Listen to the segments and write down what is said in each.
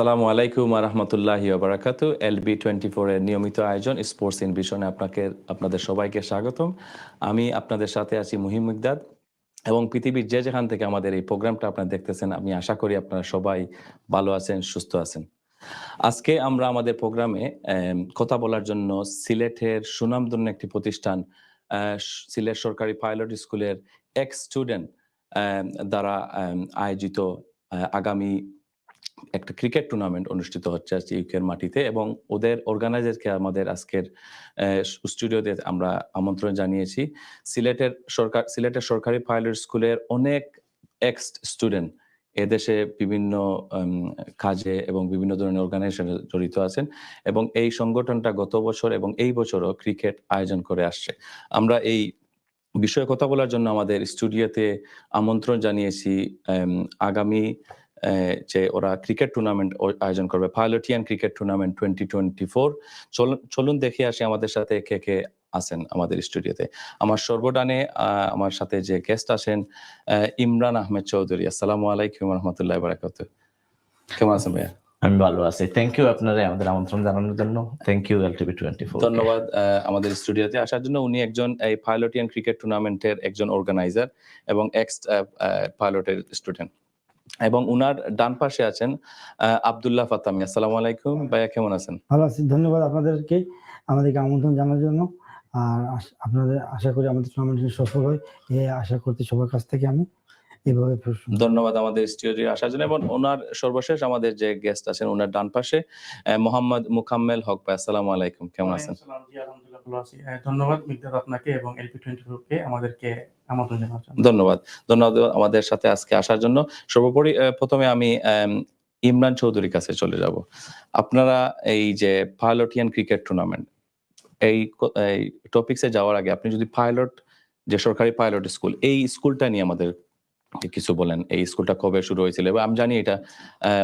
আসসালামু আলাইকুম রহমতুল্লাহি বারাকাতু। এল বি টোয়েন্টি ফোরের নিয়মিত আয়োজন স্পোর্টস ইন ভিশনে আপনাকে, আপনাদের সবাইকে স্বাগতম। আমি আপনাদের সাথে আছি মুহিম মিকদাদ এবং পৃথিবীর যে যেখান থেকে আমাদের এই প্রোগ্রামটা আপনারা দেখতেছেন, আমি আশা করি আপনারা সবাই ভালো আছেন, সুস্থ আছেন। আজকে আমরা আমাদের প্রোগ্রামে কথা বলার জন্য সিলেটের সুনামধন্য একটি প্রতিষ্ঠান সিলেট সরকারি পাইলট স্কুলের এক্স স্টুডেন্ট দ্বারা আয়োজিত আগামী একটা ক্রিকেট টুর্নামেন্ট অনুষ্ঠিত হচ্ছে আজকে ইউকের মাটিতে এবং ওদের অর্গানাইজারকে আমাদের আজকের স্টুডিওতে আমরা আমন্ত্রণ জানিয়েছি। সিলেটের সরকার, সিলেটের সরকারি পাইলট স্কুলের অনেক এক্স স্টুডেন্ট এদেশে বিভিন্ন কাজে এবং বিভিন্ন ধরনের অর্গানাইজেশনে জড়িত আছেন এবং এই সংগঠনটা গত বছর এবং এই বছরও ক্রিকেট আয়োজন করে আসছে। আমরা এই বিষয়ে কথা বলার জন্য আমাদের স্টুডিওতে আমন্ত্রণ জানিয়েছি আগামী যে ওরা ক্রিকেট টুর্নামেন্ট আয়োজন করবে। Pilotian cricket tournament twenty twenty four চলুন দেখে আসি আমাদের সাথে কে কে আছেন আমাদের স্টুডিওতে। আমার সর্বডানে আমার সাথে যে গেস্ট আছেন আহ, ইমরান আহমেদ চৌধুরী। আসসালামু আলাইকুম রহমতুল্লাহ বারাকাত কেমন আছেন ভাইয়া? আমি ভালো আছি। থ্যাংক ইউ আপনারা আমাদের আমন্ত্রণ জানানোর জন্য। Thank you LTV twenty four ধন্যবাদ আমাদের স্টুডিওতে আসার জন্য। উনি একজন এই পাইলটিয়ান ক্রিকেট টুর্নামেন্টের একজন অর্গানাইজার এবং এক্স পাইলটের স্টুডেন্ট এবং উনার ডান পাশে আছেন আবদুল্লাহ ফাতামি আসসালামু আলাইকুম, ভাইয়া কেমন আছেন? ভালো আছি, ধন্যবাদ আপনাদেরকে, আমাদেরকে আমন্ত্রণ জানার জন্য। আর আপনাদের আশা করি আমাদের সফল হয় এই আশা করতে সবার কাছ থেকে আমি। এভাবে ধন্যবাদ আমাদের স্টুডিও আসার জন্য এবং ওনার সর্বশেষ আমাদের যে গেস্ট আছেন ওনার ডান পাশে মোহাম্মদ মুকাম্মেল হক ভাই আসসালামু আলাইকুম কেমন আছেন? ওয়ালাইকুম আসসালাম, জি, আলহামদুলিল্লাহ ভালো আছি। আহ, ধন্যবাদ মিকদাদ আপনাকে এবং এলপি টোয়েন্টি কে আমাদেরকে আমন্ত্রণ জানার জন্য। ধন্যবাদ ধন্যবাদ আমাদের সাথে আজকে আসার জন্য। সর্বোপরি প্রথমে আমি ইমরান চৌধুরীর কাছে চলে যাব। আপনারা এই যে পাইলটিয়ান ক্রিকেট টুর্নামেন্ট এই টপিকসে যাওয়ার আগে আপনি যদি পাইলট যে সরকারি পাইলট স্কুল এই স্কুলটা নিয়ে আমাদের কিছু বলেন এই স্কুলটা কবে শুরু হয়েছিল? এবং আমি জানি এটা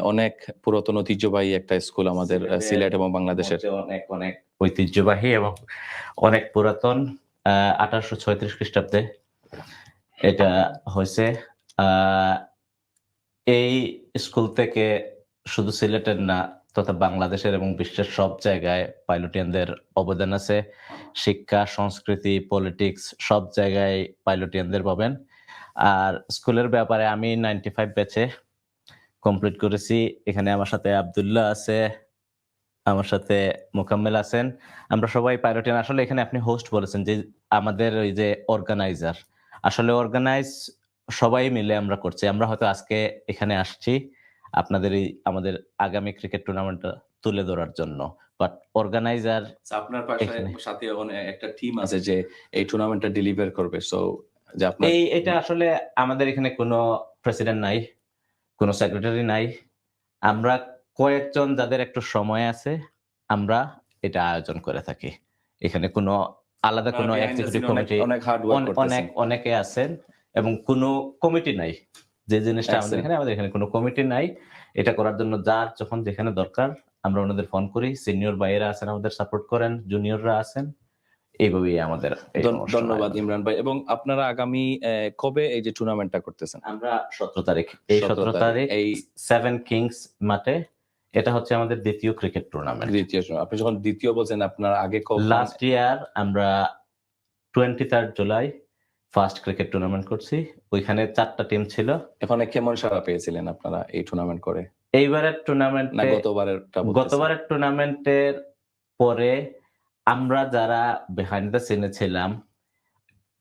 অনেক পুরাতন ঐতিহ্যবাহী একটা স্কুল আমাদের সিলেট এবং বাংলাদেশের। অনেক অনেক ঐতিহ্যবাহী এবং অনেক পুরাতন আঠারোশো ছয়ত্রিশ খ্রিস্টাব্দে এটা হয়েছে। আহ, এই স্কুল থেকে শুধু সিলেটের না তথা বাংলাদেশের এবং বিশ্বের সব জায়গায় পাইলটিয়ানদের অবদান আছে। শিক্ষা সংস্কৃতি পলিটিক্স সব জায়গায় পাইলটিয়ানদের পাবেন। আর স্কুলের ব্যাপারে আমি নাইনটি ফাইভ ব্যাচে কমপ্লিট করেছি। এখানে আমার সাথে আব্দুল্লাহ আছে আমার সাথে মোকাম্মেল আছেন। আমরা সবাই পাইলটিয়ান আসলে এখানে আপনি হোস্ট বলেছেন যে আমাদের ওই যে অর্গানাইজার আসলে অর্গানাইজ সবাই মিলে আমরা করছি। আমরা হয়তো আজকে এখানে আসছি আপনাদের এই আমাদের আগামী ক্রিকেট টুর্নামেন্টটা তুলে ধরার জন্য। বাট অর্গানাইজার আপনার এখানে। সাথে একটা টিম আছে যে এই টুর্নামেন্টটা ডেলিভার করবে। সো এই এটা আসলে আমাদের এখানে কোনো প্রেসিডেন্ট নাই কোনো সেক্রেটারি নাই। আমরা কয়েকজন যাদের একটু সময় আছে আমরা এটা আয়োজন করে থাকি। এখানে কোনো আলাদা কোনো এক্সিকিউটিভ কমিটি অনেক অনেকে আছেন এবং কোনো কমিটি নাই। যে জিনিসটা আমাদের এখানে আমাদের এখানে কোনো কমিটি নাই। এটা করার জন্য যার যখন যেখানে দরকার আমরা ওনাদের ফোন করি। সিনিয়র ভাইয়েরা আছেন আমাদের সাপোর্ট করেন। জুনিয়ররা আছেন। এইভাবেই আমাদের ধন্যবাদ ইমরান ভাই। এবং আপনারা আগামী কবে এই যে টুর্নামেন্টটা করতেছেন? আমরা সতেরো তারিখ এই সতেরো তারিখ, এই সেভেন কিংস মাঠে। এটা হচ্ছে আমাদের দ্বিতীয় ক্রিকেট টুর্নামেন্ট দ্বিতীয় আপনি যখন দ্বিতীয় বলছেন আপনার আগে লাস্ট ইয়ার আমরা twenty third July first cricket tournament করছি। ওইখানে চারটা টিম ছিল। এখানে কেমন সাড়া পেয়েছিলেন আপনারা এই টুর্নামেন্ট করে? এইবারের টুর্নামেন্ট গতবারের গতবারের টুর্নামেন্টের পরে আমরা যারা বিহাইন্ড দ্য সিনে ছিলাম,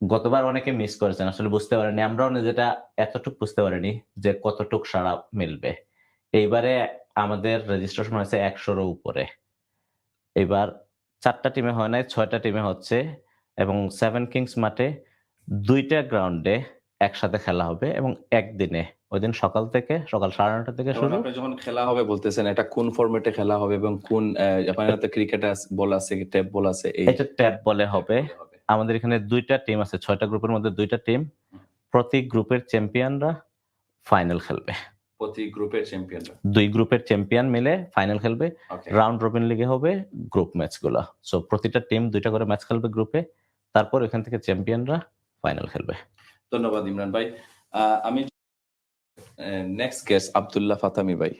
গতবার অনেকে মিস করেছেন, আসলে বুঝতে পারেনি আমরাও নিজেটা এতটুকু বুঝতে পারিনি যে কতটুক সাড়া মিলবে। এইবারে আমাদের রেজিস্ট্রেশন হয়েছে একশোর উপরে। এবার চারটা টিমে হয় নাই, ছয়টা টিমে হচ্ছে এবং সেভেন কিংস মাঠে দুইটা গ্রাউন্ডে একসাথে খেলা হবে এবং একদিনে ওই দিন সকাল থেকে সকাল সাড়ে নটা থেকে শুরু। আপনি যখন খেলা হবে বলতেছেন এটা কোন ফরম্যাটে খেলা হবে এবং কোন আহ, আপনার হাতে ক্রিকেট বল আছে টেপ বল আছে এটা ট্যাব বলে হবে। আমাদের এখানে দুইটা টিম আছে ছয়টা গ্রুপের মধ্যে দুইটা টিম প্রতি গ্রুপের চ্যাম্পিয়নরা ফাইনাল খেলবে। প্রতি গ্রুপের চ্যাম্পিয়নরা দুই গ্রুপের চ্যাম্পিয়ন মিলে ফাইনাল খেলবে। রাউন্ড রবিন লিগে হবে গ্রুপ ম্যাচগুলো। সো প্রতিটা টিম দুইটা করে ম্যাচ খেলবে গ্রুপে তারপর এখান থেকে চ্যাম্পিয়নরা ফাইনাল খেলবে। ধন্যবাদ ইমরান ভাই। আহ, আমি নেক্সট গেস্ট আব্দুল্লাহ ফাতামি ভাই।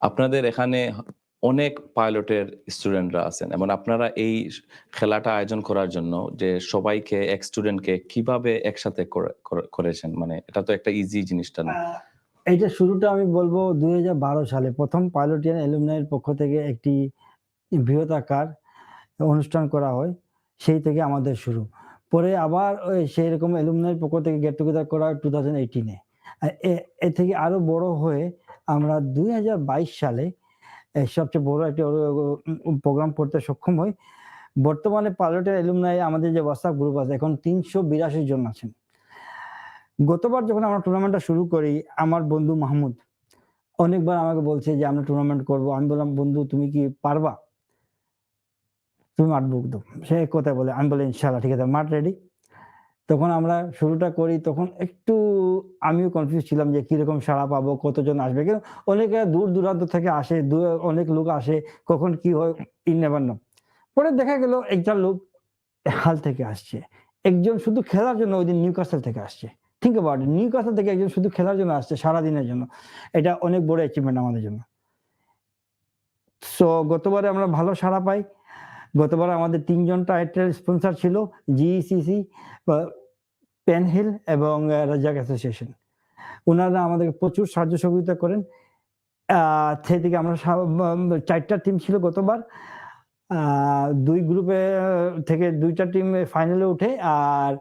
আপনাদের এখানে অনেক পাইলটের স্টুডেন্টরা আছেন, এবং আপনারা এই খেলাটা আয়োজন করার জন্য যে সবাইকে, এক স্টুডেন্টকে কীভাবে একসাথে করে- করে- করেছেন মানে এটা তো একটা ইজি জিনিসটা না। এইটা শুরুটা আমি বলব দুই হাজার বারো সালে। প্রথম পাইলটিয়ান অ্যালুমিনাইয়ের পক্ষ থেকে একটি বৃহদাকার অনুষ্ঠান করা হয়, সেই থেকে আমাদের শুরু। পরে আবার সেই রকম অ্যালুমিনাইয়ের পক্ষ থেকে গেট টুগেদার করা হয় টু থাউজেন্ড এইটিনে এ থেকে আরও বড় হয়ে আমরা দুই হাজার বাইশ সালে সবচেয়ে বড় একটা প্রোগ্রাম করতে সক্ষম হই। বর্তমানে পাইলটের অ্যালুমিনাই আমাদের যে হোয়াটসঅ্যাপ গ্রুপ আছে, এখন তিনশো বিরাশি জন আছেন। গতবার যখন আমরা টুর্নামেন্টটা শুরু করি, আমার বন্ধু মাহমুদ অনেকবার আমাকে বলছে যে, আমরা টুর্নামেন্ট করব। আমি বললাম, বন্ধু, তুমি কি পারবা? তুমি মাঠ বুক দাও। সে কথা বলে, আমি বলি ইনশাল্লাহ ঠিক আছে, মাঠ রেডি তখন আমরা শুরুটা করি, তখন একটু আমিও কনফিউজ ছিলাম যে কীরকম সাড়া পাবো, কতজন আসবে। কিন্তু অনেকে দূর দূরান্ত থেকে আসে অনেক লোক আসে, কখন কি হয় ইন নো পরে দেখা গেল একটা লোক হাল থেকে আসছে। একজন শুধু খেলার জন্য ওই দিন নিউ থেকে আসছে। থিঙ্ক অ্যাবাউট নিউ থেকে একজন শুধু খেলার জন্য আসছে সারা দিনের জন্য। এটা অনেক বড় অ্যাচিভমেন্ট আমাদের জন্য। সো গতবারে আমরা ভালো সাড়া পাই। গতবার আমাদের তিনজন টাইটেল স্পন্সর ছিল জিইসিসি পেনহিল এবং আহ, রাজাক অ্যাসোসিয়েশন ওনারা আমাদেরকে প্রচুর সাহায্য সহযোগিতা করেন। সেই থেকে আমরা সা- চারটা টিম ছিল গতবার। দুই গ্রুপে থেকে দুইটা টিম ফাইনালে উঠে আর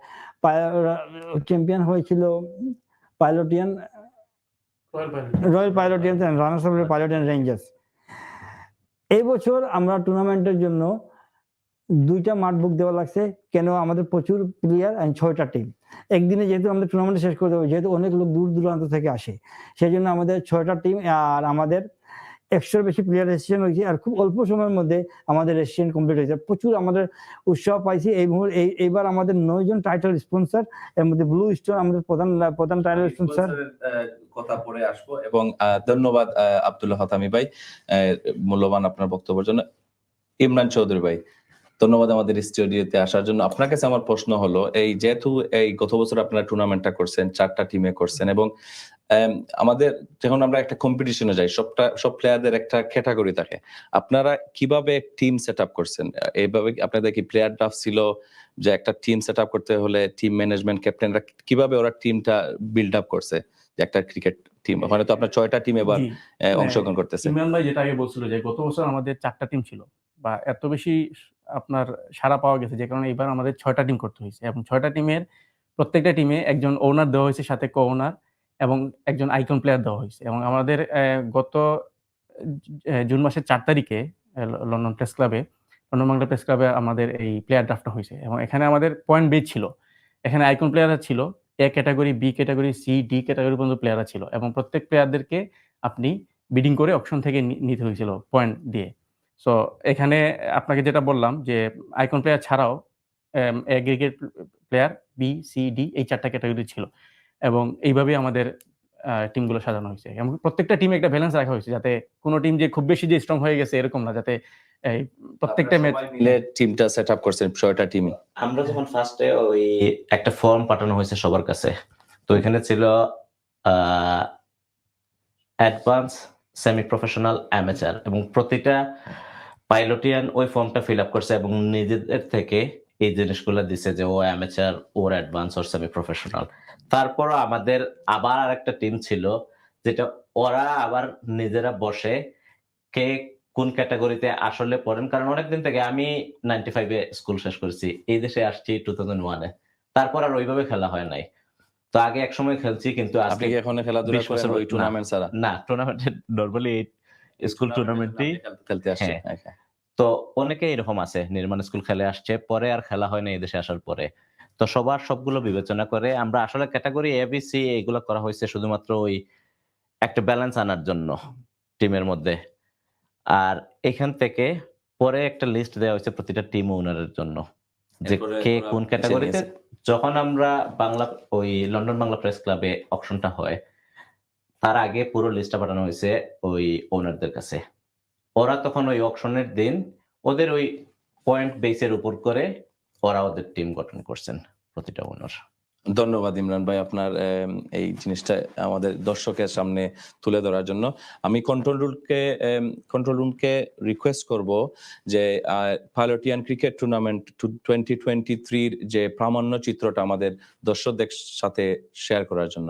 চ্যাম্পিয়ন হয়েছিল Pilotian Royal Pilot Royal Pilotian runners up Pilotian Rangers এই বছর আমরা টুর্নামেন্টের জন্য দুইটা মাঠ বুক দেওয়া লাগছে কেন আমাদের প্রচুর প্লেয়ার ছয়টা টিম একদিনে যেহেতু আমাদের টুর্নামেন্ট শেষ করে দেবো যেহেতু অনেক লোক দূর দূরান্ত থেকে আসে সেই জন্য আমাদের ছয়টা টিম আর আমাদের একশোর বেশি প্লেয়ার রেজিস্ট্রেশন হয়েছে আর খুব অল্প সময়ের মধ্যে আমাদের রেজিস্ট্রেশন কমপ্লিট হয়েছে। প্রচুর আমাদের উৎসাহ পাইছি এই মুহূর্তে এই এইবার আমাদের নয় জন টাইটেল স্পন্সর এর মধ্যে ব্লু স্টোন আমাদের প্রধান প্রধান টাইটেল স্পন্সর কথা পরে আসব এবং ধন্যবাদ আব্দুল্লাহ হাতামি ভাই মূল্যবান আপনার বক্তব্যের জন্য। ইমরান চৌধুরী ভাই ধন্যবাদ আমাদের স্টুডিওতে আসার জন্য। আপনার কাছে আমার প্রশ্ন হলো এই যেহেতু এই গত বছর আপনারা টুর্নামেন্টটা করছেন চারটা টিমে করছেন এবং আম, আমাদের যখন আমরা একটা কম্পিটিশনে যাই সবটা সব প্লেয়ারদের একটা ক্যাটাগরি থাকে। আপনারা কীভাবে টিম সেট আপ করছেন? এইভাবে আপনাদের কি প্লেয়ার ড্রাফট ছিল? যে একটা টিম সেট আপ করতে হলে টিম ম্যানেজমেন্ট ক্যাপ্টেনরা কীভাবে ওরা টিমটা বিল্ড আপ করছে? যে একটা ক্রিকেট টিম ওখানে তো আপনার ছয়টা টিম এবার অংশগ্রহণ করতেছে। ইমরান ভাই যেটা আগে বলছিল যে গত বছর আমাদের চারটা টিম ছিল বা এত বেশি আপনার সাড়া পাওয়া গেছে, যে কারণে এবার আমাদের ছয়টা টিম করতে হয়েছে এবং ছয়টা টিমের প্রত্যেকটা টিমে একজন ওনার দেওয়া হয়েছে, সাথে কো ওনার এবং একজন আইকন প্লেয়ার দেওয়া হয়েছে এবং আমাদের গত জুন মাসের চার তারিখে লন্ডন প্রেস ক্লাবে লন্ডন বাংলা প্রেস ক্লাবে আমাদের এই প্লেয়ার ড্রাফটটা হয়েছে এবং এখানে আমাদের পয়েন্ট বেজ ছিল। এখানে আইকন প্লেয়াররা ছিল A category B category C D category পর্যন্ত প্লেয়াররা ছিল এবং প্রত্যেক প্লেয়ারদেরকে আপনি বিডিং করে অপশন থেকে নিতে হয়েছিল পয়েন্ট দিয়ে। সো এখানে আপনাকে যেটা বললাম যে আইকন প্লেয়ার ছাড়াও aggregate player B C D এই চারটা ক্যাটাগরি ছিল। এবং এইভাবে আমাদের টিমগুলো সাজানো হয়েছে। এবং প্রত্যেকটা টিমে একটা ব্যালেন্স রাখা হয়েছে যাতে কোনো টিম যে খুব বেশি যে স্ট্রং হয়ে গেছে এরকম না যাতে এই প্রত্যেকটা ম্যাচ মিলে টিমটা সেট আপ করছেন ছয়টা টিমই আমরা যখন ফার্স্টে ওই একটা ফর্ম পাঠানো হয়েছে সবার কাছে তো এখানে ছিল অ্যাডভান্স সেমি প্রফেশনাল অ্যামেচার এবং প্রতিটা পাইলটিয়ান ওই ফর্মটা ফিল আপ করছে এবং নিজেদের থেকে এই জিনিসগুলো দিছে যে ও অ্যামেচার ওর অ্যাডভান্স ওর সেমি প্রফেশনাল তারপরও আমাদের আবার আরেকটা টিম ছিল যেটা ওরা আবার নিজেরা বসে কে কোন ক্যাটাগরিতে আসলে পড়েন। কারণ অনেকদিন থেকে আমি নাইনটি ফাইভে স্কুল শেষ করেছি এই দেশে আসছি টু থাউজেন্ড ওয়ানে তারপর আর ওইভাবে খেলা হয় নাই। তো আগে এক সময় খেলছি কিন্তু আজকে এখন খেলাধুলা 20 বছর ওই না। টুর্নামেন্ট ছাড়া? না টুর্নামেন্টে নর্মালি স্কুল টুর্নামেন্টই খেলতে আসছে। হ্যাঁ। তো অনেকে এরকম আছে নির্মাণ স্কুল খেলে আসছে পরে আর খেলা হয় না এদেশে আসার পরে। তো সবার সবগুলো বিবেচনা করে আমরা আসলে ক্যাটাগরি এবিসি এগুলো করা হয়েছে শুধুমাত্র ওই একটা ব্যালেন্স আনার জন্য টিমের মধ্যে। আর এখান থেকে পরে একটা লিস্ট দেওয়া হয়েছে প্রতিটা টিম ওনারের জন্য। যে কে কোন ক্যাটাগরিতে যখন আমরা বাংলা ওই লন্ডন বাংলা প্রেস ক্লাবে অপশনটা হয় তার আগে পুরো লিস্টটা পাঠানো হয়েছে ওই ওনারদের কাছে। ওরা তখন ওই অপশনের দিন ওদের ওই পয়েন্ট বেসের উপর করে ওরা ওদের টিম গঠন করছেন প্রতিটা ওনার ধন্যবাদ ইমরান ভাই আপনার এই জিনিসটা আমাদের দর্শকের সামনে তুলে ধরার জন্য। আমি কন্ট্রোল রুমকে কন্ট্রোল রুমকে রিকোয়েস্ট করব যে Pilotian cricket tournament twenty twenty থ্রির যে প্রামাণ্য চিত্রটা আমাদের দর্শকদের সাথে শেয়ার করার জন্য।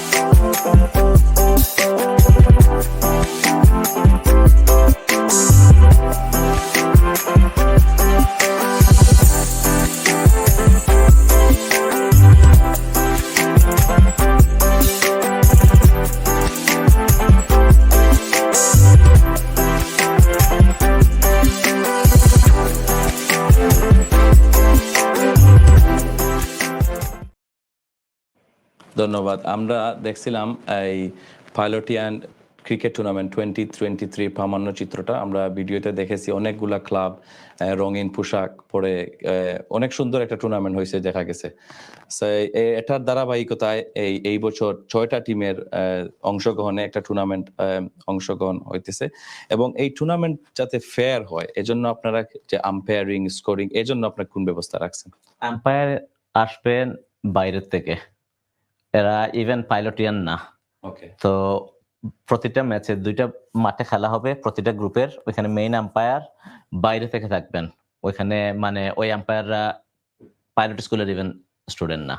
ধন্যবাদ। আমরা দেখছিলাম এই Pilotian cricket tournament twenty twenty three প্রামাণ্য চিত্রটা। আমরা ভিডিওতে দেখেছি অনেকগুলা ক্লাব রঙিন পোশাক পরে অনেক সুন্দর একটা টুর্নামেন্ট হয়েছে, দেখা গেছে। এটার ধারাবাহিকতায় এই এই বছর ছয়টা টিমের অংশগ্রহণে একটা টুর্নামেন্ট অংশগ্রহণ হইতেছে। এবং এই টুর্নামেন্ট যাতে ফেয়ার হয়, এজন্য আপনারা যে আম্পায়ারিং স্কোরিং এজন্য আপনার কোন ব্যবস্থা রাখছেন? আম্পায়ার আসবেন বাইরের থেকে। এরা ইভেন পাইলটিয়ান না। ওকে তো প্রতিটা ম্যাচে দুইটা মাঠে খেলা হবে প্রতিটা গ্রুপের ওইখানে মেইন আম্পায়ার বাইরে থেকে থাকবেন। ওইখানে মানে ওই আম্পায়াররা পাইলট স্কুলের ইভেন স্টুডেন্ট না।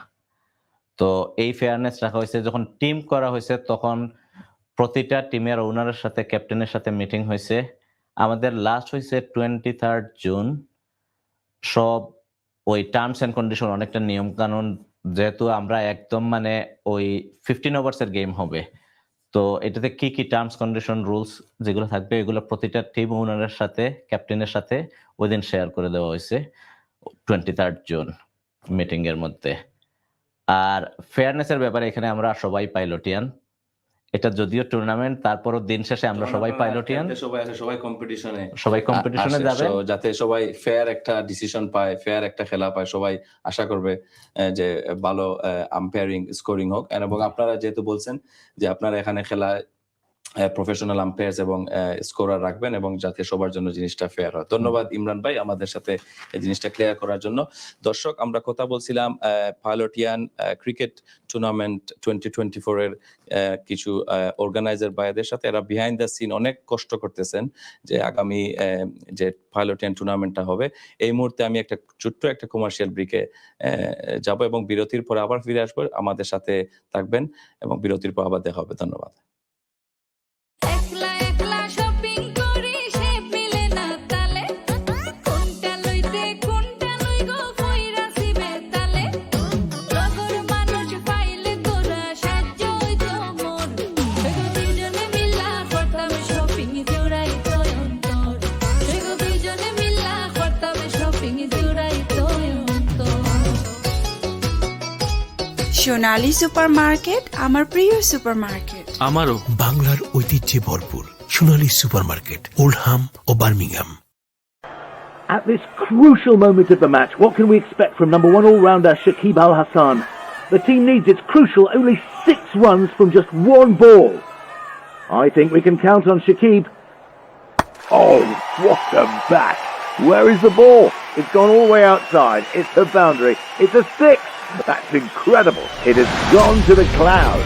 তো এই ফেয়ারনেস রাখা হয়েছে যখন টিম করা হয়েছে তখন প্রতিটা টিমের ওনারের সাথে ক্যাপ্টেনের সাথে মিটিং হয়েছে। আমাদের লাস্ট হয়েছে টোয়েন্টি থার্ড জুন সব ওই টার্মস এন্ড কন্ডিশন অনেকটা নিয়ম কানুন যেহেতু আমরা একদম মানে ওই ফিফটিন ওভার্সের গেম হবে, তো এটাতে কি কি টার্মস কন্ডিশন রুলস যেগুলো থাকবে, এগুলো প্রতিটা টিম ওনারের সাথে ক্যাপ্টেনের সাথে ওই দিন শেয়ার করে দেওয়া হয়েছে টোয়েন্টি থার্ড জুন মিটিংয়ের মধ্যে। আর ফেয়ারনেসের ব্যাপারে এখানে আমরা সবাই পাইলটিয়ান। এটা যদিও টুর্নামেন্ট তারপরও দিন শেষে আমরা সবাই পাইলটিয়ান সবাই আছে সবাই কম্পিটিশনে সবাই কম্পিটিশনে যাবে। যাতে সবাই ফেয়ার একটা ডিসিশন পায় ফেয়ার একটা খেলা পায় সবাই আশা করবে যে ভালো আম্পায়ারিং স্কোরিং হোক। এবং আপনারা যেহেতু বলছেন যে আপনারা এখানে খেলা প্রফেশনাল আম্পায়ার্স এবং স্কোরার রাখবেন এবং যাতে সবার জন্য জিনিসটা ফেয়ার হয়। ধন্যবাদ ইমরান ভাই আমাদের সাথে এই জিনিসটা ক্লিয়ার করার জন্য। দর্শক, আমরা কথা বলছিলাম Pilotian cricket tournament twenty twenty four এর কিছু অর্গানাইজার ভাইদের সাথে এরা বিহাইন্ড দ্য সিন অনেক কষ্ট করতেছেন যে আগামী যে পাইলটিয়ান টুর্নামেন্টটা হবে। এই মুহূর্তে আমি একটা ছোট্ট একটা কমার্শিয়াল ব্রিকে যাব এবং বিরতির পর আবার ফিরে আসব। আমাদের সাথে থাকবেন এবং বিরতির পর আবার দেখা হবে। ধন্যবাদ। সোনালী সুপারমার্কেট আমার প্রিয় সুপারমার্কেট আমারও বাংলার ঐতিহ্যে ভরপুর সোনালী supermarket Oldham O Birmingham At this crucial moment of the match, what can we expect from number one all-rounder Shakib Al Hassan? The team needs its crucial only six runs from just one ball. I think we can count on Shakib. Oh, what a bat! Where is the ball? It's gone all the way outside. It's the boundary. It's a six. That's incredible. It has gone to the cloud.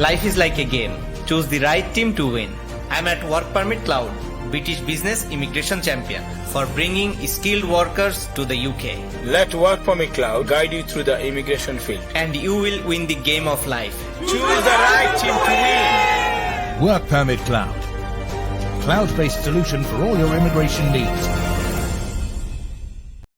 Life is like a game. Choose the right team to win. I'm at Work Permit Cloud, British Business Immigration Champion, for bringing skilled workers to the UK. Let Work Permit Cloud guide you through the immigration field. And you will win the game of life. Choose the right team to win. Work Permit Cloud. Cloud-based solution for all your immigration needs.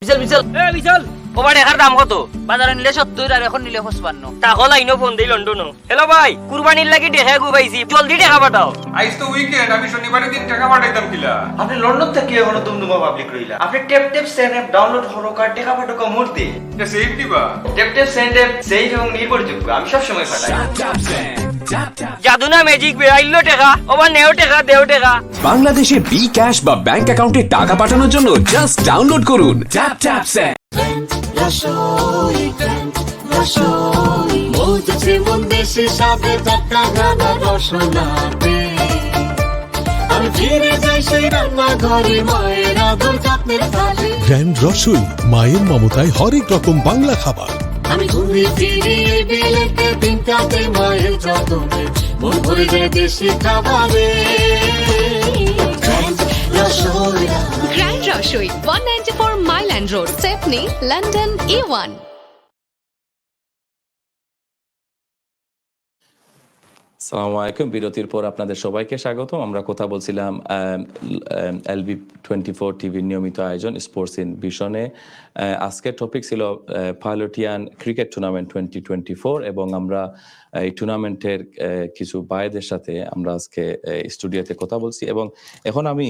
বিশাল বিশাল এ বিশাল ওভার এখার দাম কত বাজারে নিলে সত্তর আর এখন নিলে পঁচপান্ন টাকা লাইনো ফোন দিই লন্ডন হ্যালো ভাই কুরবানির লাগি দেখে গুবাইছি জলদি টাকা পাঠাও আজ তো উইকেন্ড আমি শনিবারের দিন টাকা পাঠাইতাম কিলা আপনি লন্ডন থেকে এখনও দুমদুমা পাবলিক রইলা আপনি tap tap send app download হলো কার টাকা পাঠাও মুহূর্তে এটা সেভ দিবা tap tap send app safe এবং নির্ভরযোগ্য আমি সব সময় পাঠাই জাদু না ম্যাজিক বেড়াইলো টাকা ওবার নেও টাকা দেও টাকা। বাংলাদেশে বি ক্যাশ বা ব্যাংক অ্যাকাউন্টে টাকা পাঠানোর জন্য জাস্ট ডাউনলোড করুন। ট্যাপ ট্যাপ মন গ্র্যান্ড রসুই মায়ের মমতায় হরেক রকম বাংলা খাবার। আমি ঘুরে ফিরি বিলেতে দিন কাটে মায়ের যতনে মন ভরে যায় দেশি খাবারে। Grand Rasoi one ninety four Mile End road Stepney London E one সালামু আলাইকুম। বিরতির পর আপনাদের সবাইকে স্বাগত আমরা কথা বলছিলাম এলবি টোয়েন্টি ফোর টিভির নিয়মিত আয়োজন স্পোর্টস ইন ভিশনে। আজকের টপিক ছিল Pilotian cricket tournament twenty twenty four এবং আমরা এই টুর্নামেন্টের কিছু বায়েদের সাথে আমরা আজকে স্টুডিওতে কথা বলছি এবং এখন আমি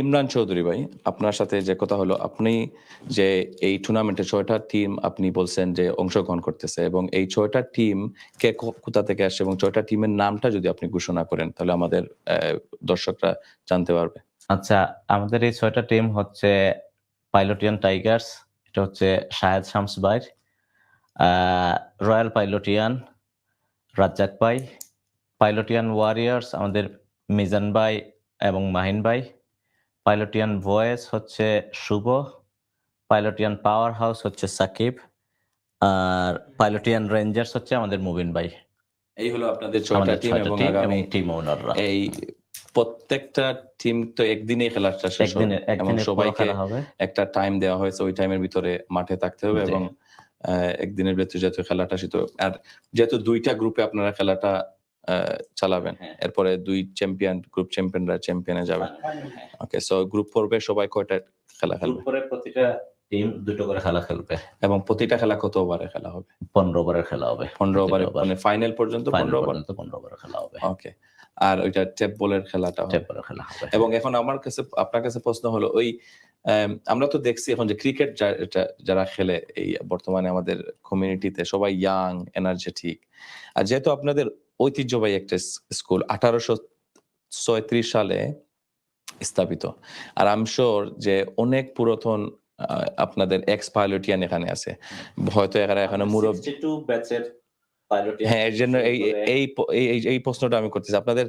ইমরান চৌধুরী ভাই, আপনার সাথে যে কথা হলো, আপনি যে এই টুর্নামেন্টে ছয়টা টিম আপনি বলছেন যে অংশগ্রহণ করতেছে এবং এই ছয়টা টিম কে কোথা থেকে আসছে এবং ছয়টা টিমের নামটা যদি আপনি ঘোষণা করেন, তাহলে আমাদের দর্শকরা জানতে পারবে। আচ্ছা আমাদের এই ছয়টা টিম হচ্ছে পাইলটিয়ান টাইগার্স, এটা হচ্ছে শাহেদ শামস বাইর রয়্যাল পাইলটিয়ান রাজ্জাক ভাই, পাইলটিয়ান ওয়ারিয়ার্স আমাদের মিজান ভাই এবং মাহিন ভাই পাইলটিয়ান ভয়েস হচ্ছে শুভ পাইলটিয়ান পাওয়ার হাউস হচ্ছে সাকিব আর পাইলটিয়ান রেঞ্জার্স হচ্ছে আমাদের মুবিন ভাই। এই হলো আপনাদের ছয়টা টিম এবং আগামী টিম ওনাররা এই প্রত্যেকটা টিম তো একদিনেই খেলাটা শেষ হবে। একদিনে এবং সবাইকে খেলা হবে। একটা টাইম দেওয়া হয়েছে ওই টাইমের ভিতরে মাঠে থাকতে হবে এবং একদিনের ভিতরে যেহেতু খেলাটা শীত আর যেহেতু দুইটা গ্রুপে আপনারা খেলাটা চালাবেন। হ্যাঁ। এরপরে দুই চ্যাম্পিয়ন গ্রুপ চ্যাম্পিয়নরা চ্যাম্পিয়নে যাবে ওকে সো গ্রুপ পর্বে সবাই কয়টা খেলা খেলবে? প্রতিটা টিম দুটো করে খেলা খেলবে। এবং প্রতিটা খেলা কত ওভারে খেলা হবে? পনেরো ওভারের খেলা হবে। পনেরো ওভারে। মানে ফাইনাল পর্যন্ত পনেরো ওভার? পনেরো ওভারের খেলা হবে। ওকে আর ওইটা টেপ বলের খেলাটা টেপ করে খেলা হবে। এবং এখন আমার কাছে আপনার কাছে প্রশ্ন হলো ওই আম, আমরা তো দেখছি এখন যে ক্রিকেট যারা খেলে এই বর্তমানে আমাদের কমিউনিটিতে সবাই ইয়াং এনার্জেটিক আর যেহেতু আপনাদের ঐতিহ্যবাহী একটা স্কুল আঠারোশো ছয়ত্রিশ সালে স্থাপিত। আর আমশোর যে অনেক পুরাতন আহ, আপনাদের এক্স পাইলটিয়ান এখানে আছে। হয়তো এখানে এখানে মুরব 62 ব্যাচের পাইলটিয়ান হ্যাঁ এর জন্য এই এই এই এই- এই প্রশ্নটা আমি করতেছি। আপনাদের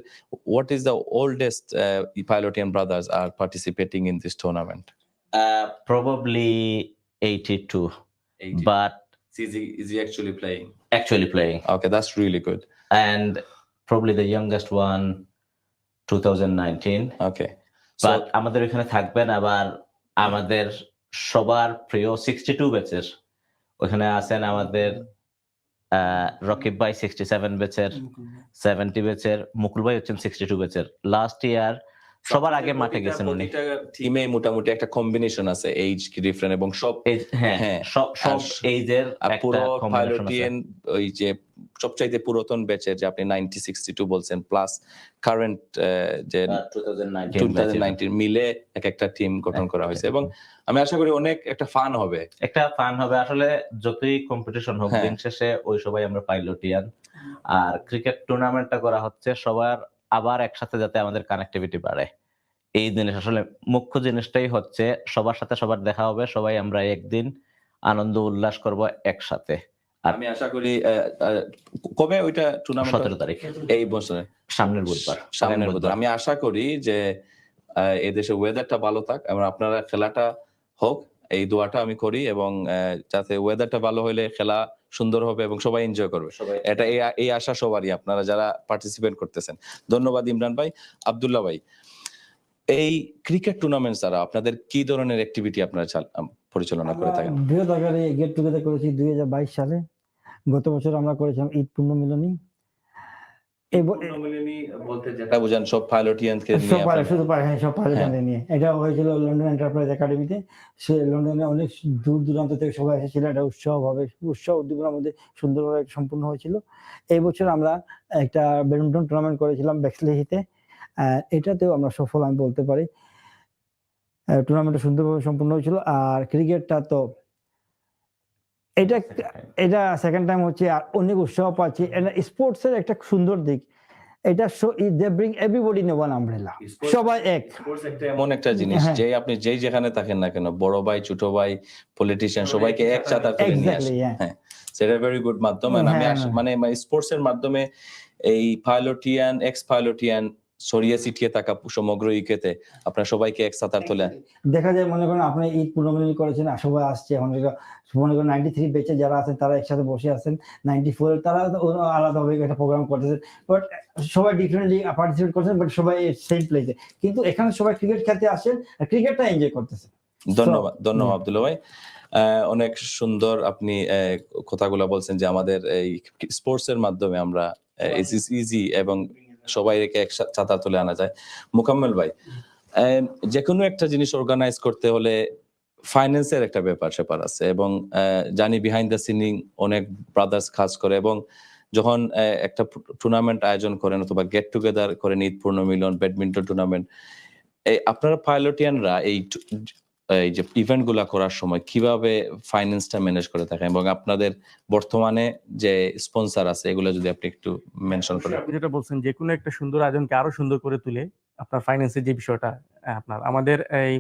what is the oldest Pilotian brothers are participating in this tournament probably 82 but is he, is he actually playing? actually playing. Okay that's really good. And probably the youngest one 2019 okay. But আমাদের এখানে থাকবেন আবার আমাদের সবার প্রিয় 62 ব্যাচের ওখানে আছেন আমাদের আহ, রকিব ভাই 67 ব্যাচের 70 ব্যাচের মুকুল ভাই হচ্ছেন 62 ব্যাচের লাস্ট ইয়ার সবার আগে মাঠে গেছেন উনি। টিমে মোটামুটি একটা কম্বিনেশন আছে এইজ ডিফারেন্ট এবং সব এই- হ্যাঁ হ্যাঁ, সব এইজের পুরো পাইলটিয়ান ওই যে সবচাইতে পুরাতন ব্যাচের যে আপনি নাইনটি সিক্সটি টু বলছেন প্লাস কারেন্ট যে 2019 মিলে এক একটা টিম গঠন করা হয়েছে। এবং আমি আশা করি অনেক একটা ফান হবে। একটা ফান হবে। আসলে যতই কম্পিটিশন হোক হ্যাঁ। দিন শেষে ওই সবাই আমরা পাইলটিয়ান আর ক্রিকেট টুর্নামেন্টটা করা হচ্ছে সবার আবার একসাথে যাতে আমাদের কানেক্টিভিটি বাড়ে। এই জিনিস আসলে মুখ্য জিনিসটাই হচ্ছে সবার সাথে সবার দেখা হবে সবাই আমরা একদিন আনন্দ উল্লাস করব একসাথে। আমি আশা করি কবে ওইটা টুর্নামেন্ট সতেরো তারিখ। এই বছরে। সামনের বুধবার। সামনের বুধবার। আমি আশা করি যে এদেশে ওয়েদারটা ভালো থাক এবং আপনারা খেলাটা হোক এই দোয়াটা আমি করি এবং যাতে ওয়েদারটা ভালো হলে খেলা সুন্দর হবে এবং সবাই এনজয় করবে। এটা এই আশা সবারই আপনারা যারা পার্টিসিপেট করতেছেন। ধন্যবাদ ইমরান ভাই। আবদুল্লাহ ভাই এই ক্রিকেট টুর্নামেন্ট দ্বারা আপনাদের কি ধরনের অ্যাক্টিভিটি আপনারা পরিচালনা করে থাকেন? বৃহৎ আকারে গেট টুগেদার করেছি দুই হাজার বাইশ সালে। গত বছর আমরা করেছিলাম ঈদ পূর্ণ মিলনী। বলতে যেটা বুঝান সব পাইলটিয়ানকে সব পাইলট শুধু হ্যাঁ সব পাইলট হ্যাঁ। নিয়ে। এটা হয়েছিল লন্ডন এন্টারপ্রাইজ একাডেমিতে সে লন্ডনে অনেক দূর দূরান্ত থেকে সবাই এসেছিল। এটা উদ্দীপনার মধ্যে সুন্দরভাবে সম্পূর্ণ হয়েছিল। এই বছর আমরা একটা ব্যাডমিন্টন টুর্নামেন্ট করেছিলাম ব্যাক্সলিহিতে আহ, এটাতেও আমরা সফল আমি বলতে পারি। টুর্নামেন্টটা সুন্দরভাবে সম্পূর্ণ হয়েছিল। আর ক্রিকেটটা তো এটা এটা সেকেন্ড টাইম হচ্ছে আর অনেক উৎসাহ পাচ্ছি। স্পোর্টস এর একটা সুন্দর দিক। এটা they bring everybody in one umbrella সবাই এক। এমন একটা জিনিস হ্যাঁ। যে আপনি যেই যেখানে থাকেন না কেন বড় ভাই ছোট ভাই পলিটিশিয়ান সবাইকে এক চাতার তুলে নিয়ে আসে। হ্যাঁ সেটা ভেরি গুড মাধ্যম। আমি হ্যাঁ। মানে স্পোর্টস এর মাধ্যমে এই পাইলটিয়ান এক্স পাইলটিয়ান ছড়িয়ে ছিটিয়ে থাকা সমগ্র ইউকেতে আপনার সবাইকে এক সাতার তোলে। দেখা যায় মনে করেন আপনি ঈদ পুনর্মিলনী করেছেন সবাই আসছে এখন মনে করেন নাইনটি থ্রি বেচে যারা আছেন তারা একসাথে বসে আছেন নাইনটি ফোর তারা আলাদাভাবে একটা প্রোগ্রাম করতেছেন বাট সবাই ডিফারেন্টলি পার্টিসিপেট করছেন বাট সবাই সেম প্লেসে কিন্তু এখানে সবাই ক্রিকেট খেলতে আসেন আর ক্রিকেটটা এনজয় করতেছেন ধন্যবাদ ধন্যবাদ আব্দুল্লাহ ভাই। অনেক সুন্দর আপনি কথাগুলো বলছেন যে আমাদের এই স্পোর্টস এর মাধ্যমে আমরা ইজি এবং সবাই রেখে এক ছাতা তুলে আনা যায়। মোকাম্মেল ভাই যে কোনো একটা জিনিস অর্গানাইজ করতে হলে ফাইন্যান্সের একটা ব্যাপার সেপার আছে এবং জানি বিহাইন্ড দ্য সিনিং অনেক ব্রাদার্স কাজ করে এবং যখন একটা টুর্নামেন্ট আয়োজন করেন অথবা গেট টুগেদার করেন ঈদ পূর্ণ মিলন ব্যাডমিন্টন টুর্নামেন্ট এই আপনারা পাইলটিয়ানরা এই এই যে ইভেন্টগুলা করার সময় কীভাবে ফাইন্যান্সটা ম্যানেজ করে থাকেন এবং আপনাদের বর্তমানে যে স্পন্সর আছে এগুলো যদি আপনি একটু মেনশন করেন। আপনি যেটা বলছেন যে কোনো একটা সুন্দর আয়োজনকে আরও সুন্দর করে তুলে আপনার ফাইন্যান্সের যে বিষয়টা আপনার আমাদের এই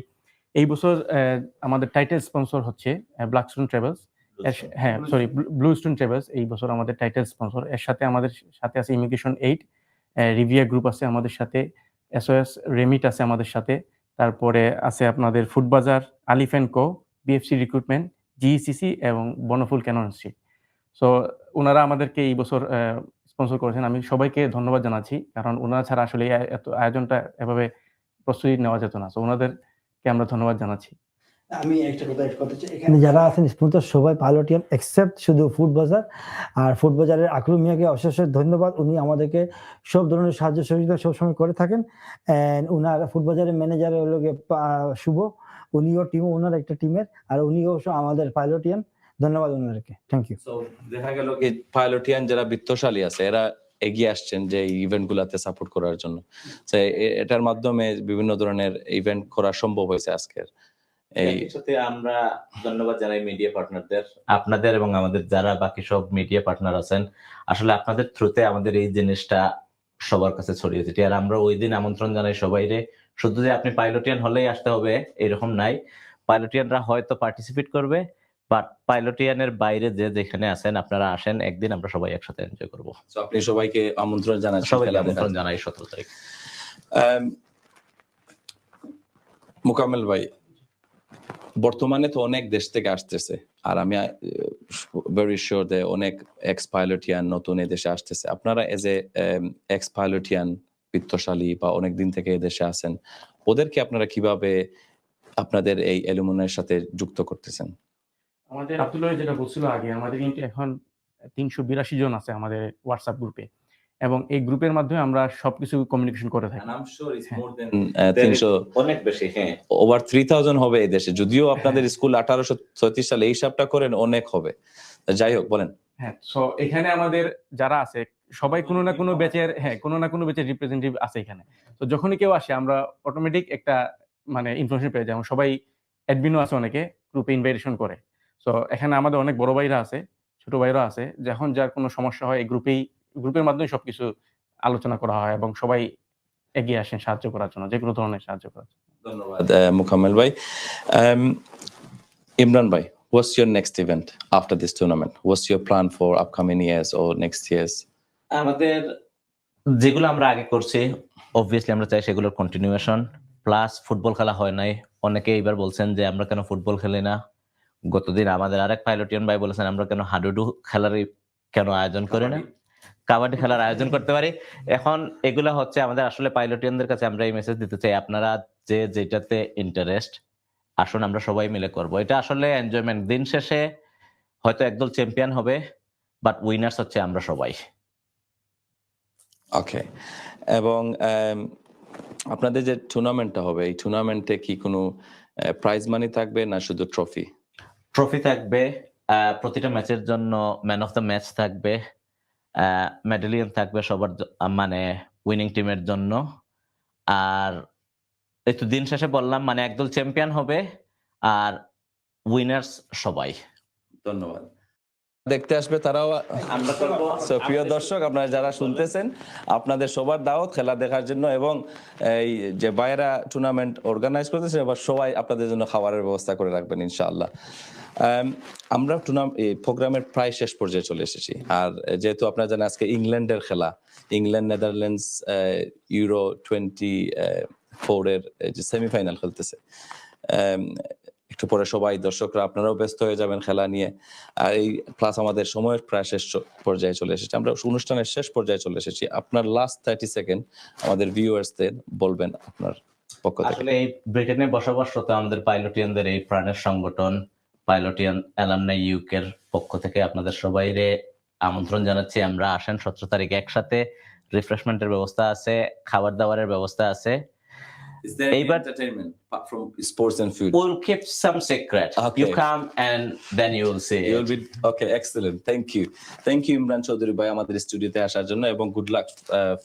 এই বছর আমাদের টাইটেল স্পন্সর হচ্ছে ব্ল্যাকস্টোন ট্রাভেলস হ্যাঁ সরি ব্লু স্টোন ট্রাভেলস এই বছর আমাদের টাইটেল স্পন্সর এর সাথে আমাদের সাথে আছে ইমিগ্রেশন এইট রিভিয়া গ্রুপ আছে আমাদের সাথে এসওএস রেমিট আছে আমাদের সাথে তারপরে আছে আপনাদের food Bazar Alif and co BFC recruitment GECC এবং বনফুল ক্যাননসি সো ওনারা আমাদেরকে এই বছর স্পন্সর করেছেন। আমি সবাইকে ধন্যবাদ জানাচ্ছি, কারণ ওনারা ছাড়া আসলে এত আয়োজনটা এভাবে প্রস্তুতি নেওয়া যেত না। সো ওনাদেরকে আমরা ধন্যবাদ জানাচ্ছি। আমি একটা কথা করতে চাই। এখানে যারা আছেন স্পন্সর সবাই পাইলটিয়ান এক্সেপ্ট শুধু ফুড বাজার আর ফুড বাজারের আকরুম মিয়াকে অশেষ ধন্যবাদ। উনি আমাদেরকে সব ধরনের সাহায্য সহযোগিতা সবসময় করে থাকেন। এন্ড উনার ফুড বাজারের ম্যানেজার হলো শুভ। উনিও টিম ওনার একটা টিমের আর উনিও আমাদের পাইলটিয়ান ধন্যবাদ ওনাদেরকে থ্যাংক ইউ দেখা গেল কি পাইলটিয়ান যারা বিত্তশালী আছে এরা এগিয়ে আসছেন যে ইভেন্ট গুলাতে সাপোর্ট করার জন্য। এটার মাধ্যমে বিভিন্ন ধরনের ইভেন্ট করা সম্ভব হয়েছে আজকের। এই কিছুতে আমরা ধন্যবাদ জানাই মিডিয়া পার্টনারদের আপনাদের এবং আমাদের যারা বাকি সব মিডিয়া পার্টনার আছেন। আসলে আপনাদের থ্রুতে আমাদের এই জিনিসটা সবার কাছে ছড়িয়ে যেটি আর আমরা ওই দিন আমন্ত্রণ জানাই সবাইরে শুধু যে আপনি পাইলটিয়ান হলেই আসতে হবে এরকম নাই। পাইলটিয়ানরা হয়তো পার্টিসিপেট করবে বাট পাইলটিয়ানের বাইরে যে যেখানে আছেন আপনারা আসেন একদিন আমরা সবাই একসাথে এনজয় করব। আপনি সবাইকে আমন্ত্রণ জানাই সবাইকে খেলা আমন্ত্রণ জানাই সতেরো তারিখ। মোকাম্মেল ভাই বর্তমানে তো অনেক দেশ থেকে আসতেছে। আর আমি ভেরি শিওর যে অনেক এক্স পাইলটিয়ান নতুন দেশে আসতেছে। আপনারা এজ এ এক্স পাইলটিয়ান বিত্তশালী বা অনেক দিন থেকে এই দেশে আছেন, ওদেরকে আপনারা কীভাবে আপনাদের এই অ্যালুমিনের সাথে যুক্ত করতেছেন? আমাদের আব্দুল্লাহ যেটা বলছিল আগে, আমাদের কিন্তু এখন তিনশো বিরাশি জন আছে আমাদের হোয়াটসঅ্যাপ গ্রুপে এবং এই গ্রুপের মাধ্যমে আমরা সবকিছু কমিউনিকেশন করে থাকি। অনেক বেশি হ্যাঁ। ওভার থ্রি থাউজেন্ড হবে এই দেশে। যদিও আপনাদের স্কুল আঠারোশো ছত্রিশ সালে এই হিসাবটা করেন অনেক হবে। যাই হোক বলেন। হ্যাঁ সো এখানে আমাদের যারা আছে সবাই কোনো না কোনো ব্যাচের হ্যাঁ কোনো না কোনো ব্যাচের রিপ্রেজেন্টেটিভ আছে এখানে। তো যখনই কেউ আসে আমরা অটোমেটিক একটা মানে ইনফরমেশন পেয়ে যাই। এবং সবাই অ্যাডমিনও আছে অনেকে গ্রুপে ইনভাইটেশন করে। সো এখানে আমাদের অনেক বড় ভাইরা আছে ছোট ভাইরা আছে। যখন যার কোনো সমস্যা হয় এই গ্রুপেই গ্রুপের মাধ্যমে সবকিছু আলোচনা করা হয় এবং সবাই এগিয়ে আসেন সাহায্য করার জন্য যে কোনো ধরনের সাহায্য করার জন্য। ধন্যবাদ মুকাম্মেল ভাই। ইমরান ভাই what's your next event after this tournament? What's your plan for upcoming years or next years? আমাদের যেগুলো আমরা আগে করছি অবভিয়াসলি আমরা চাই সেগুলোর কন্টিনিউয়েশন প্লাস ফুটবল খেলা হয় নাই। অনেকে এইবার বলছেন যে আমরা কেন ফুটবল খেলি না? গতদিন আমাদের আরেক পাইলটিয়ান ভাই বলেছেন আমরা কেন হাডুডু খেলার কেন আয়োজন করি না? কাবাডি খেলার আয়োজন করতে পারি। এখন এগুলা হচ্ছে আমাদের আসলে পাইলটিয়ানদের কাছে আমরা এই মেসেজ দিতে চাই। আপনারা যে যেটাতে ইন্টারেস্ট আসুন আমরা সবাই মিলে করব। এটা আসলে এনজয়মেন্ট দিন শেষে হয়তো একদল চ্যাম্পিয়ন হবে বাট উইনার্স হচ্ছে আমরা সবাই। ওকে এবং um, আপনাদের যে টুর্নামেন্টটা হবে এই টুর্নামেন্টে কি কোনো প্রাইজ মানি থাকবে না শুধু ট্রফি ট্রফি থাকবে আহ, প্রতিটা ম্যাচের জন্য ম্যান অফ দ্য ম্যাচ থাকবে। মেডেলিয়ান থাকবে সবার মানে উইনিং টিমের জন্য। আর একটু দিন শেষে বললাম মানে একদল চ্যাম্পিয়ন হবে, আর উইনার্স সবাই। ধন্যবাদ। দেখতে আসবে তারাও। আমরা প্রিয় দর্শক আপনারা যারা শুনতেছেন আপনাদের সবার দাওয়াত খেলা দেখার জন্য এবং এই যে বাইরা টুর্নামেন্ট অর্গানাইজ করতেছে এবার সবাই আপনাদের জন্য খাবারের ব্যবস্থা করে রাখবেন ইনশাআল্লাহ। আমরা টুর্নামেন্ট এই প্রোগ্রামের প্রায় শেষ পর্যায়ে চলে এসেছি। আর যেহেতু আপনারা জানেন আজকে ইংল্যান্ডের খেলা ইংল্যান্ড নেদারল্যান্ডস ইউরো টোয়েন্টি ফোরের যে সেমিফাইনাল খেলতেছে। আম, একটু পরে সবাই, দর্শকরা, আপনারাও ব্যস্ত হয়ে যাবেন খেলা নিয়ে। আর এই প্লাস আমাদের সময়ের প্রায় শেষ পর্যায়ে চলে এসেছি। আমরা অনুষ্ঠানের শেষ পর্যায়ে চলে এসেছি। আপনার লাস্ট থার্টি সেকেন্ড আমাদের ভিউয়ার্সদের বলবেন আপনার পক্ষ থেকে। আসলে এই ব্রিটেনে বসবাসরত আমাদের পাইলটিয়ানদের এই প্রাণের সংগঠন, পাইলটিয়ান অ্যালামনাই ইউকের পক্ষ থেকে আপনাদের সবাইরে আমন্ত্রণ জানাচ্ছি। আমরা আসেন সতেরো তারিখে একসাথে। রিফ্রেশমেন্টের ব্যবস্থা আছে, খাবার দাবারের ব্যবস্থা আছে। Is there এইবার- entertainment apart from sports and food? We'll keep some secret. Okay. You come and then you will see. You'll it. be okay. Excellent. Thank you. Thank you, Imran Chaudhary ভাই আমাদের স্টুডিওতে আসার জন্য এবং good luck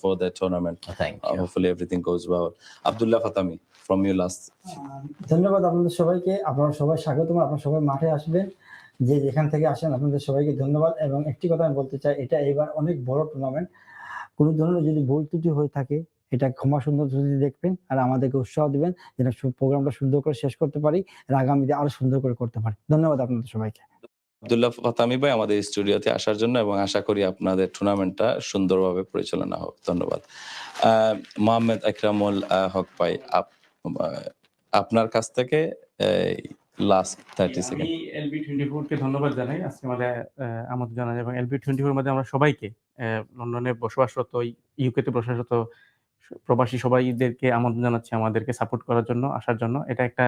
for the tournament Thank you. Hopefully everything goes well Abdullah Fatami from you last ধন্যবাদ আপনাদের সবাইকে আপনারা সবাই স্বাগতম আপনারা সবাই মাঠে আসবেন যে যেখান থেকে আসেন আপনাদের সবাইকে ধন্যবাদ এবং একটি কথা আমি বলতে চাই এটা এবার অনেক বড় টুর্নামেন্ট কোনো ধরনের যদি ভুল ত্রুটি হয়ে থাকে এটা ক্ষমা সুন্দর যদি দেখবেন আর আমাদেরকে উৎসাহ দিবেন যেন প্রোগ্রামটা সুন্দর করে শেষ করতে পারি আর আগামীতে আরও সুন্দর করে করতে পারি। ধন্যবাদ আপনাদের সবাইকে। আব্দুল্লাহ ফাতামি ভাই আমাদের স্টুডিওতে আসার জন্য এবং আশা করি আপনাদের টুর্নামেন্টটা সুন্দরভাবে পরিচালনা হোক ধন্যবাদ। মোহাম্মদ আকরামুল হক ভাই আপ- আপনার কাছ থেকে লাস্ট থার্টি সেকেন্ড আমি এলবি টোয়েন্টি কে ধন্যবাদ জানাই। আজকে আমাদের আহ, আমাদের জানাই এবং এলবি টোয়েন্টি ফোর মধ্যে আমরা সবাইকে আহ, লন্ডনে বসবাসরত ইউকেতে বসবাসরত প্রবাসী সবাইদেরকে আমন্ত্রণ জানাচ্ছি আমাদেরকে সাপোর্ট করার জন্য, আসার জন্য। এটা একটা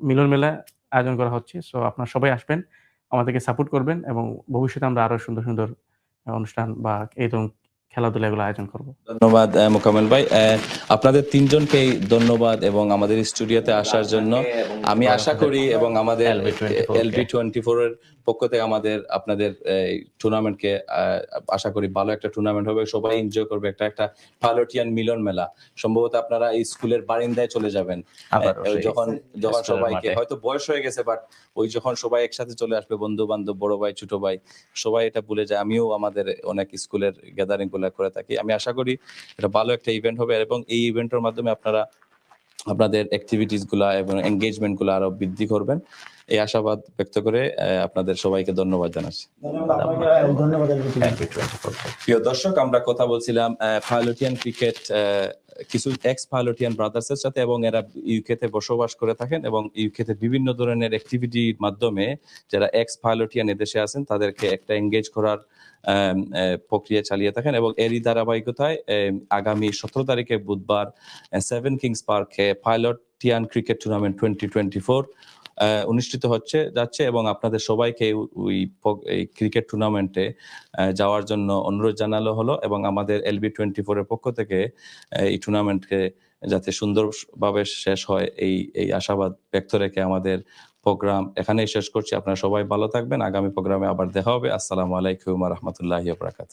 মিলন মেলা আয়োজন করা হচ্ছে। সো আপনারা সবাই আসবেন, আমাদেরকে সাপোর্ট করবেন এবং ভবিষ্যতে আমরা আরও সুন্দর সুন্দর অনুষ্ঠান বা এই ধরুন খেলাধুলা এগুলো আয়োজন করব। ধন্যবাদ আহ, মোকাম্মেল ভাই। আপনাদের তিনজনকেই ধন্যবাদ এবং আমাদের স্টুডিওতে আসার জন্য। আমি আশা করি এবং আমাদের এলবি টোয়েন্টি ফোর এর পক্ষ থেকে আমাদের আপনাদের টুর্নামেন্টকে আশা করি ভালো একটা টুর্নামেন্ট হবে। সবাই এনজয় করবে। একটা একটা পাইলটিয়ান মিলন মেলা। সম্ভবত আপনারা এই স্কুলের বারিন্দায় চলে যাবেন। যখন যখন সবাইকে হয়তো বয়স হয়ে গেছে বাট ওই যখন সবাই একসাথে চলে আসবে বন্ধু বান্ধব বড় ভাই ছোট ভাই সবাই এটা ভুলে যায়। আমিও আমাদের অনেক স্কুলের গ্যাদারিং গুলা করে থাকি। আমি আশা করি এটা ভালো একটা ইভেন্ট হবে এবং এই ইভেন্টের মাধ্যমে আপনারা আপনাদের অ্যাক্টিভিটিসগুলা এবং এঙ্গেজমেন্টগুলা আরও বৃদ্ধি করবেন। এই আশাবাদ ব্যক্ত করে আপনাদের সবাইকে ধন্যবাদ জানাচ্ছি। ধন্যবাদ আপনাকে ধন্যবাদ LBTV LB24 প্রিয় দর্শক আমরা কথা বলছিলাম পাইলটিয়ান ক্রিকেট কিছু এক্স পাইলটিয়ান ব্রাদার্স এর সাথে এবং এরা ইউকে তে বসবাস করে থাকেন এবং ইউকে তে বিভিন্ন ধরনের অ্যাক্টিভিটির মাধ্যমে যারা এক্স পাইলটিয়ান এদেশে আছেন তাদেরকে একটা এঙ্গেজ করার প্রক্রিয়া চালিয়ে থাকেন এবং এরই ধারাবাহিকতায় আগামী সতেরো তারিখে বুধবার সেভেন কিংস পার্কে Pilotian cricket tournament twenty twenty four অনুষ্ঠিত হচ্ছে, যাচ্ছে এবং আপনাদের সবাইকে ওই- ক্রিকেট টুর্নামেন্টে যাওয়ার জন্য অনুরোধ জানালো হলো এবং আমাদের এলবি টোয়েন্টি ফোর এর পক্ষ থেকে এই টুর্নামেন্টকে যাতে সুন্দরভাবে শেষ হয়, এই এই আশাবাদ ব্যক্ত রেখে আমাদের প্রোগ্রাম এখানেই শেষ করছি। আপনারা সবাই ভালো থাকবেন। আগামী প্রোগ্রামে আবার দেখা হবে। আসসালামু আলাইকুম রহমতুল্লাহ বরাকাত